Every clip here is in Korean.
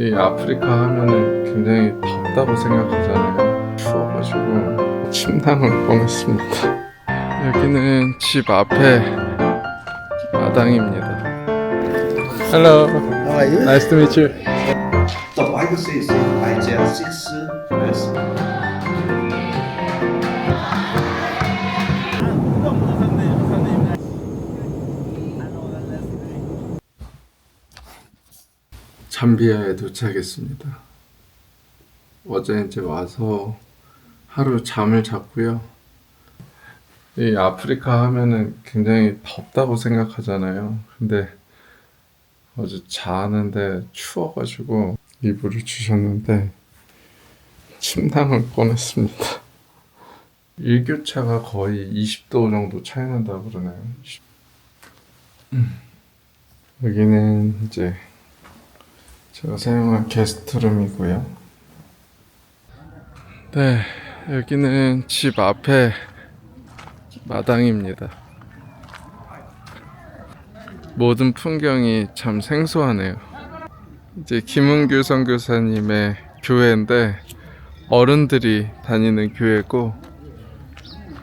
이 아프리카 하면은 굉장히 덥다고 생각하잖아요. 추워가지고 침낭을 뻔했습니다. 여기는 집 앞에 마당입니다. Hello, How are you? nice to meet you. Isaiah 6 verse 잠비아에 도착했습니다. 어제 이제 와서 하루 잠을 잤고요. 이 아프리카 하면은 굉장히 덥다고 생각하잖아요. 근데 어제 자는데 추워가지고 이불을 주셨는데 침낭을 꺼냈습니다. 일교차가 거의 20도 정도 차이 난다고 그러나요? 음. 여기는 이제 제가 사용한 게스트룸이고요. 네, 여기는 집 앞에 마당입니다. 모든 풍경이 참 생소하네요. 이제 김은규 선교사님의 교회인데 어른들이 다니는 교회고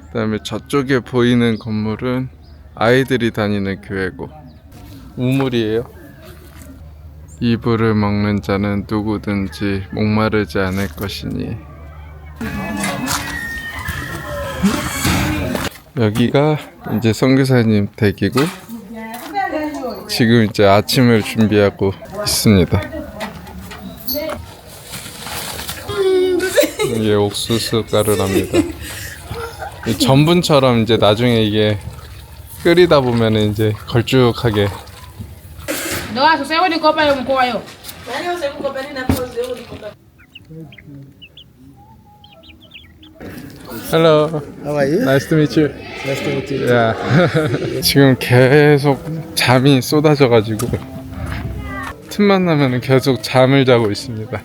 그다음에 저쪽에 보이는 건물은 아이들이 다니는 교회고 우물이에요. 이불을 먹는 자는 누구든지 목마르지 않을 것이니 여기가 이제 선교사님 댁이고 지금 이제 아침을 준비하고 있습니다. 이게 옥수수 가루랍니다. 이 전분처럼 이제 나중에 이게 끓이다 보면은 이제 걸쭉하게 Ndoa sasa wewe niko pale mkoa yo. Hello, How are you? nice to meet you. Nice to meet you. 야, 지금 계속 잠이 쏟아져 가지고 틈만 나면 계속 잠을 자고 있습니다.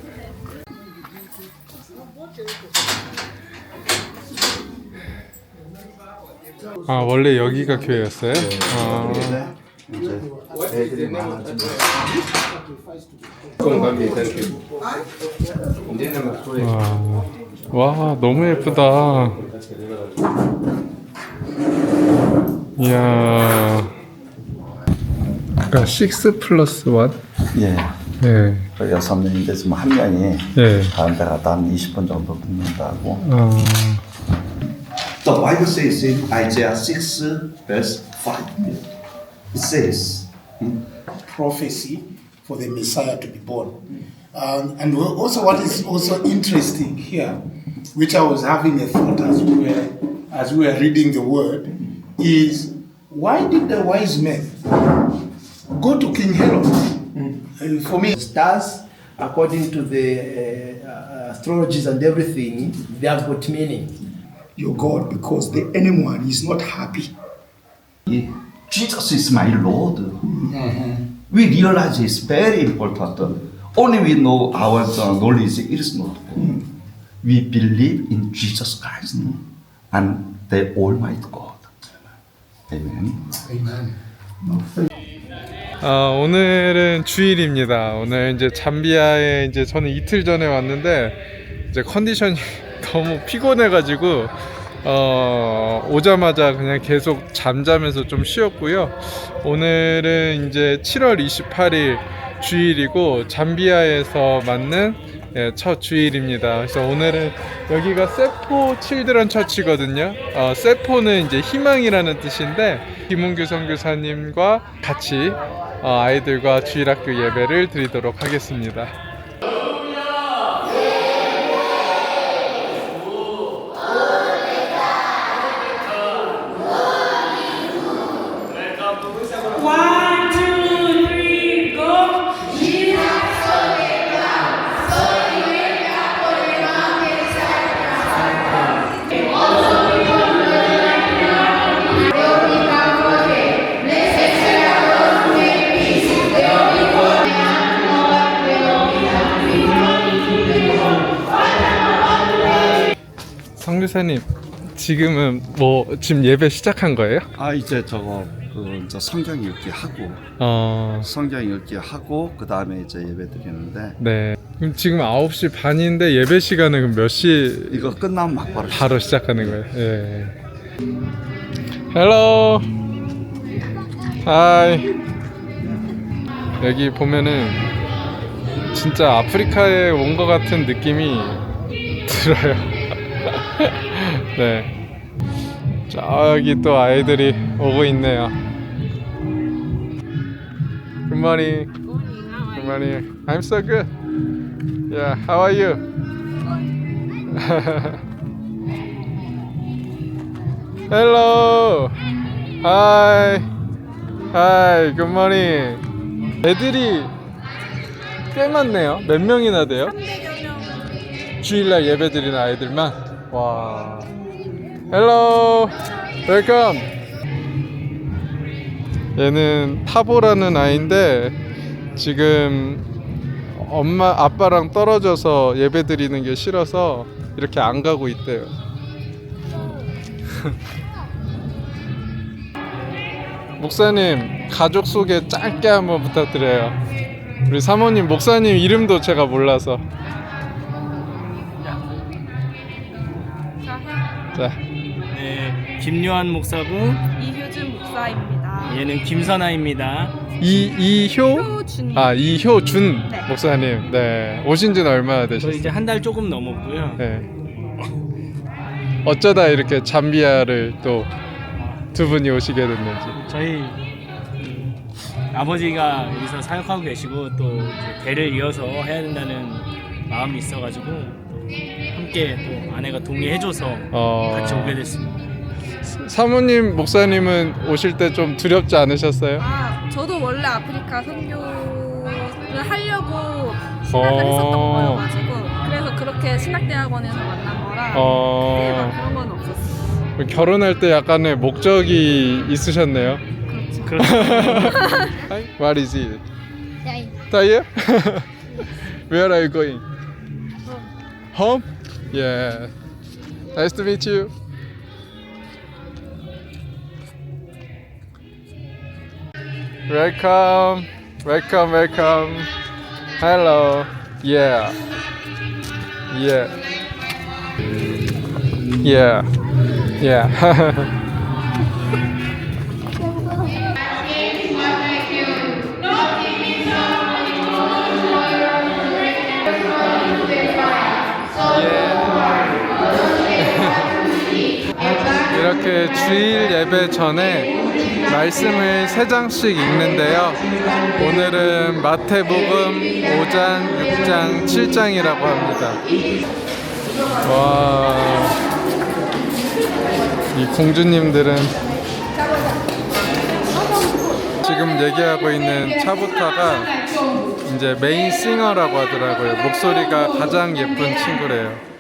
아 원래 여기가 교회였어요? 아, 이제 애들이 많아지면 와, 와 너무 예쁘다. 이야, 그러니까 6 플러스 1? 예. 네, 그 여섯 명인데 지금 한 명이 네. 다른 데 갔다 한 20분 정도 붙는다고. 아, The Bible says in Isaiah 6 verse 5. It says prophecy for the Messiah to be born. Um, and also, what is also interesting here, which I was having a thought as we were as we were reading the word, is why did the wise men go to King Herod? Uh, for me, Stars, according to the uh, uh, astrologies and everything, they have got meaning. your God, because the anyone is not happy. Jesus is my Lord. We realize it's very important. Only we know our uh, knowledge is not good. We believe in Jesus Christ and the Almighty God. Amen. Amen. 아, 오늘은 주일입니다. 오늘 이제 잠비아에 이제 저는 이틀 전에 왔는데 이제 컨디션이 너무 피곤해가지고 어, 오자마자 그냥 계속 잠자면서 좀 쉬었고요. 오늘은 이제 7월 28일 주일이고 잠비아에서 맞는 예, 첫 주일입니다. 그래서 오늘은 여기가 세포 칠드런 처치거든요. 어, 세포는 이제 희망이라는 뜻인데 김은규 선교사님과 같이 어, 아이들과 주일학교 예배를 드리도록 하겠습니다. 선교사님 지금은 뭐 지금 예배 시작한 거예요? 아 이제 저거 그 이제 성경 읽기 하고 어, 성경 읽기 하고 그 다음에 이제 예배 드리는데 네. 그럼 지금 9시 반인데 예배 시간은 그럼 몇 시? 이거 끝나면 막바로 바로 시작하는 거예요. 예. 헬로. 하이. 여기 보면은 진짜 아프리카에 온 것 같은 느낌이 들어요. 네. 저기 또 아이들이 오고 있네요. Good morning. I'm so good. Yeah, how are you? Hi. Hi. Good morning. 애들이 꽤 많네요. 몇 명이나 돼요? 주일날 예배 드리는 아이들만. 와. Hello. Welcome. 얘는 타보라는 아이인데 지금 엄마 아빠랑 떨어져서 예배 드리는 게 싫어서 이렇게 안 가고 있대요. 목사님 가족 소개 짧게 한번 부탁드려요. 우리 사모님 목사님 이름도 제가 몰라서. 김요한 목사고 이효준 목사입니다. 얘는 김선아입니다. 이 이효 효준이 아 이효준 네. 목사님, 네 오신 지는 얼마나 저 되셨어요? 이제 한 달 조금 넘었고요. 네. 어쩌다 이렇게 잠비아를 또 두 분이 오시게 됐는지. 저희 음, 아버지가 여기서 사역하고 계시고 또 이제 대를 이어서 해야 된다는 마음이 있어가지고 또 함께 또 아내가 동의해줘서 어, 같이 오게 됐습니다. 사모님 목사님은 오실 때 좀 두렵지 않으셨어요? 아, 저도 원래 아프리카 선교를 하려고 신학을 어. 했었던 거여가지고 그래서 그렇게 신학대학원에서 만난 거라 크게 막 어, 그런 건 없었어요. 결혼할 때 약간의 목적이 있으셨네요. 그렇죠. What is it? Tayo? Where are you going? Home. Yeah. Nice to meet you. Welcome. Welcome, welcome. Hello. Yeah. Yeah. Yeah. Yeah. 이렇게 주일 예배 전에 말씀을 세 장씩 읽는데요. 오늘은 마태복음 5장, 6장, 7장이라고 합니다. 와, 이 공주님들은 지금 얘기하고 있는 차부타가 이제 메인 싱어라고 하더라고요. 목소리가 가장 예쁜 친구래요.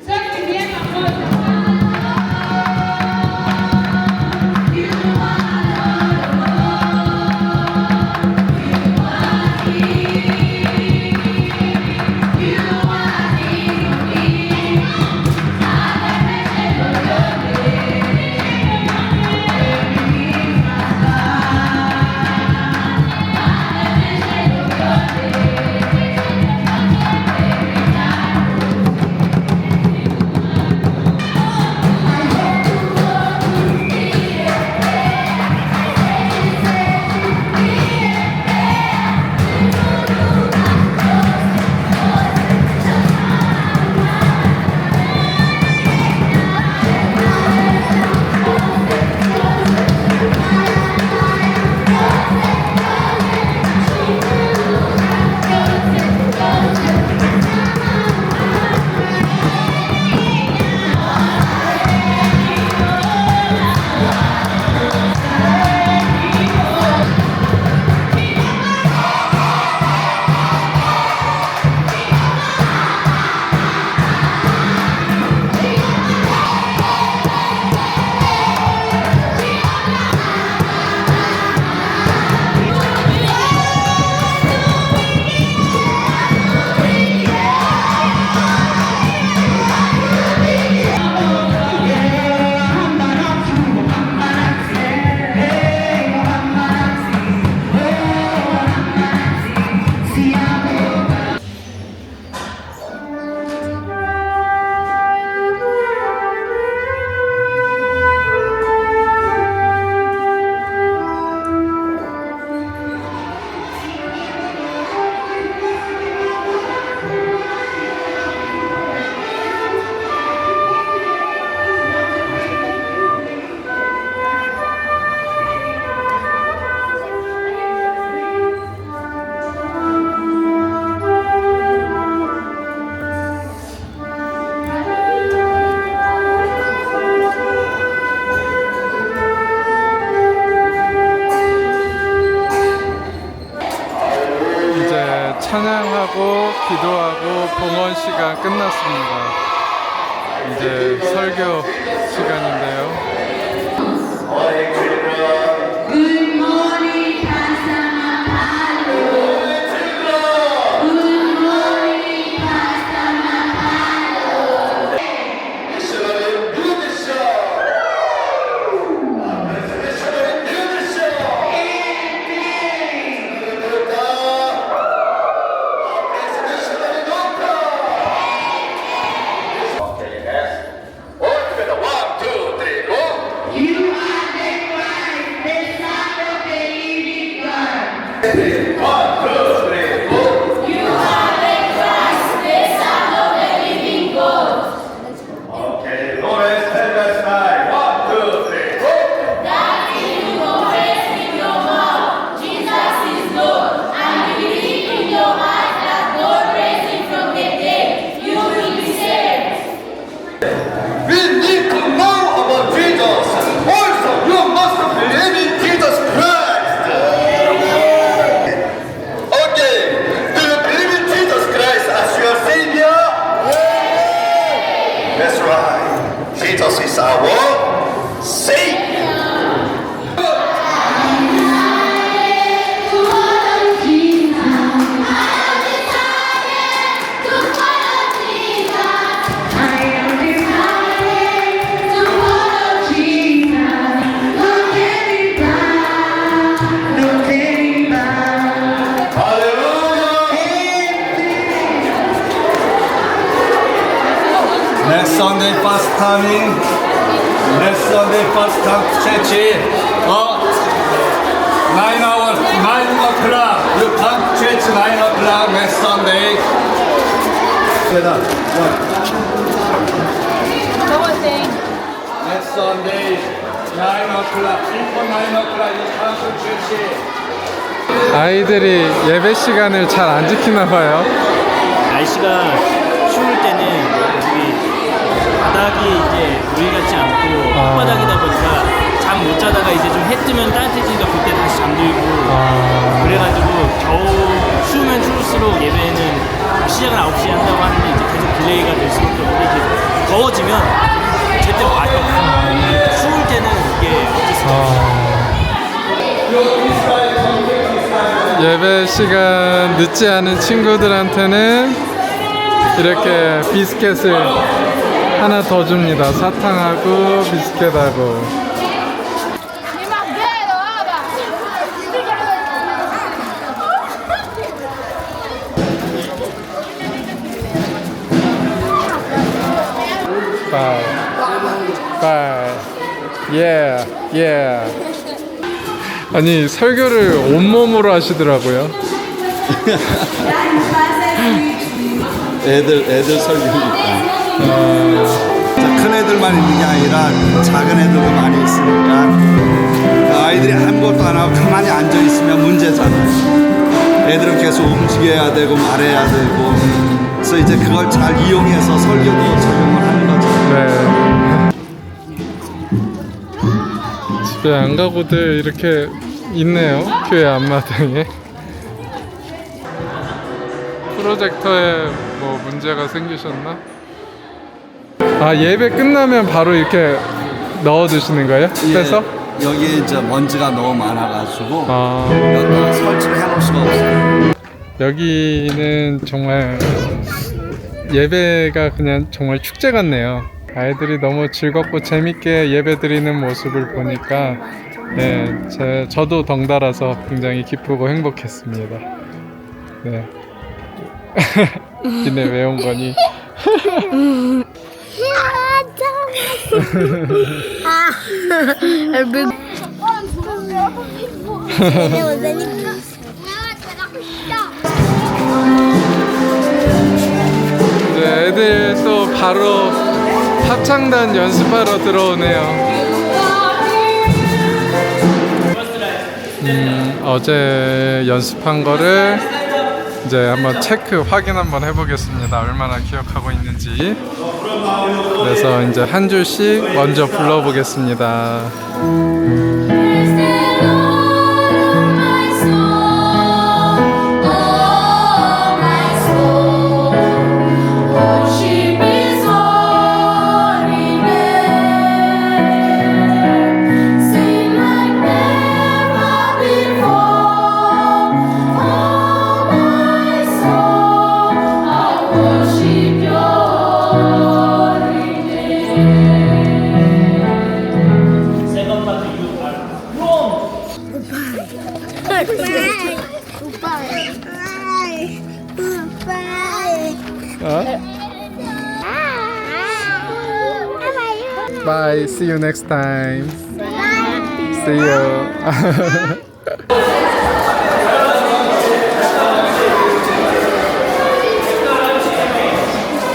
Sunday first coming. Next Sunday first come to church. Oh, nine hour, nine o'clock. You come to church nine o'clock next Sunday. Together. One. The whole thing. Next Sunday, nine o'clock. Before nine o'clock, you come to church. 아이들이 예배 시간을 잘 안 지키나 봐요. 날씨가 추울 때는 바닥이 이제 우리 같지 않고 아. 흙바닥이다 보니까 잠 못 자다가 이제 좀 해 뜨면 따뜻해지니까 그때 다시 잠들고 아, 그래가지고 겨우 추우면 추울수록 예배는 시작을 9시에 한다고 하는데 이제 계속 딜레이가 될 수밖에 없고 이제 더워지면 제때 맛이 없어요 추울 때는 이게 어쩔 수 없어요. 예배 시간 늦지 않은 친구들한테는 이렇게 비스켓을 하나 더 줍니다. 사탕하고 비스켓하고. Five. Five. Yeah. Yeah. 아니 설교를 온몸으로 하시더라고요. 애들 애들 설교니까. 큰 애들만 있는 게 아니라 작은 애들도 많이 있으니까 아이들이 아무것도 안 하고 가만히 앉아 있으면 문제잖아요. 애들은 계속 움직여야 되고 말해야 되고 그래서 이제 그걸 잘 이용해서 설교도 적용을 하는 거죠. 네. 집에 안 가고들 이렇게 있네요. 교회 앞마당에. 프로젝터에 뭐 문제가 생기셨나? 아 예배 끝나면 바로 이렇게 넣어 두시는 거예요? 빼서? 예, 여기 이제 먼지가 너무 많아가지고 아 설치를 해놓을 수가 없어요. 여기는 정말 예배가 그냥 정말 축제 같네요. 아이들이 너무 즐겁고 재밌게 예배 드리는 모습을 보니까 네, 제, 저도 덩달아서 굉장히 기쁘고 행복했습니다. 네. 니네 왜 온 거니? 이제 애들 또 바로 합창단 연습하러 들어오네요. 음, 어제 연습한 거를 이제 한번 체크 확인 한번 해보겠습니다. 얼마나 기억하고 있는지. 그래서 이제 한 줄씩 먼저 불러보겠습니다. Bye. See you next time. Bye. See you.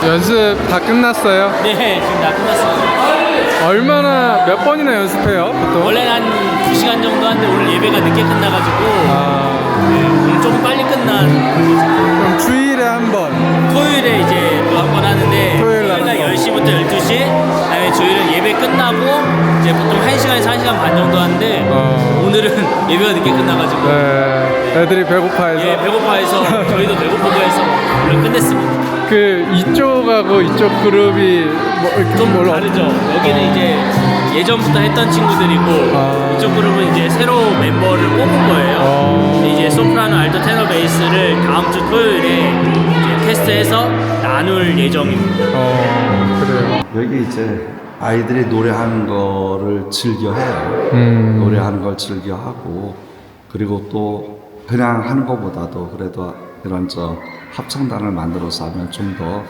연습 다 끝났어요? 네, 지금 다 끝났어요. 얼마나 몇 번이나 연습해요? 보통? 원래는 한 2시간 정도 하는데 오늘 예배가 늦게 끝나가지고 아, 네, 오늘 조금 빨리 끝난 그럼 주일에 한 번. 토요일에 이제 또 한 번 하는데 토요일 날 토요일 날한 번. 10시부터 12시 그다음에 주일은 예배 끝나고 이제 보통 1시간에서 1시간 반 정도 하는데 어. 오늘은 예배가 늦게 끝나가지고 네. 애들이 배고파해서. 예, 배고파해서 저희도 배고프고 해서 오늘 끝냈습니다. 그 이쪽하고 이쪽 그룹이 뭐 이렇게 좀 뭘로- 다르죠. 여기는 이제 예전부터 했던 친구들이고 아. 이쪽 그룹은 이제 새로 멤버를 뽑은 거예요. 어. 근데 이제 소프라노, 알토, 테너, 베이스를 다음 주 토요일에 이제 테스트해서 나눌 예정입니다. 어, 그래요. 여기 이제 아이들이 노래하는 거를 즐겨 해요. 음. 노래하는 걸 즐겨 하고 그리고 또 그냥 하는 것보다도 그래도 이런 저 합창단을 만들어서 하면 좀 더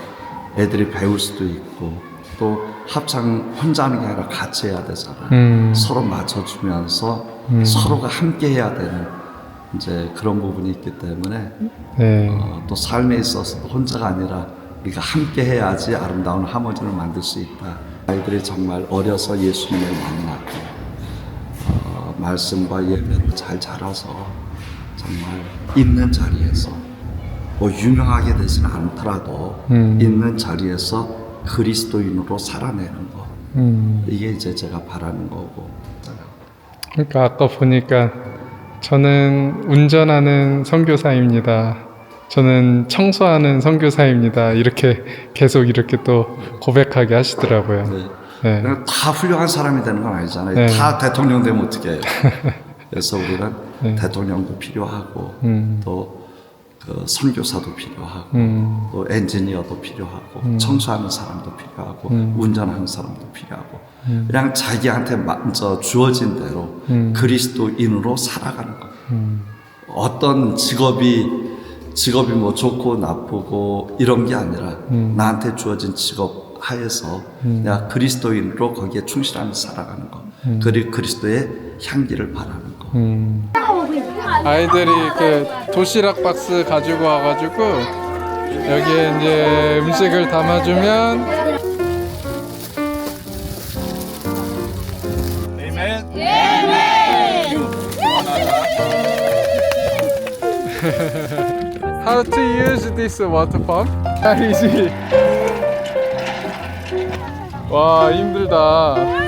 애들이 배울 수도 있고 또 합창 혼자 하는 게 아니라 같이 해야 되잖아요. 음. 서로 맞춰주면서 서로가 함께 해야 되는 이제 그런 부분이 있기 때문에 네. 어, 또 삶에 있어서도 혼자가 아니라 우리가 함께 해야지 아름다운 하모니를 만들 수 있다. 아이들이 정말 어려서 예수님을 만나고 어, 말씀과 예배로 잘 자라서 정말 있는 자리에서 뭐 유명하게 되지는 않더라도 음. 있는 자리에서 그리스도인으로 살아내는 거 음. 이게 이제 제가 바라는 거고 그러니까 아까 보니까 저는 운전하는 선교사입니다. 저는 청소하는 선교사입니다. 이렇게 계속 이렇게 또 고백하게 하시더라고요. 네. 네. 다 훌륭한 사람이 되는 건 아니잖아요. 네. 다 대통령 되면 어떻게 해요? 그래서 우리는 네. 대통령도 필요하고 음. 또 그 선교사도 필요하고 음. 또 엔지니어도 필요하고 청소하는 사람도 필요하고 음. 운전하는 사람도 필요하고 그냥 자기한테 먼저 주어진 대로 음. 그리스도인으로 살아가는 거. 어떤 직업이 직업이 뭐 좋고 나쁘고 이런 게 아니라 음. 나한테 주어진 직업 하에서 내가 그리스도인으로 거기에 충실하면서 살아가는 거. 그리고 그리스도의 향기를 바라는 거. 음. 아이들이 그 도시락 박스 가지고 와가지고 여기에 이제 음식을 담아주면 How to use this water pump? Easy. 와 힘들다.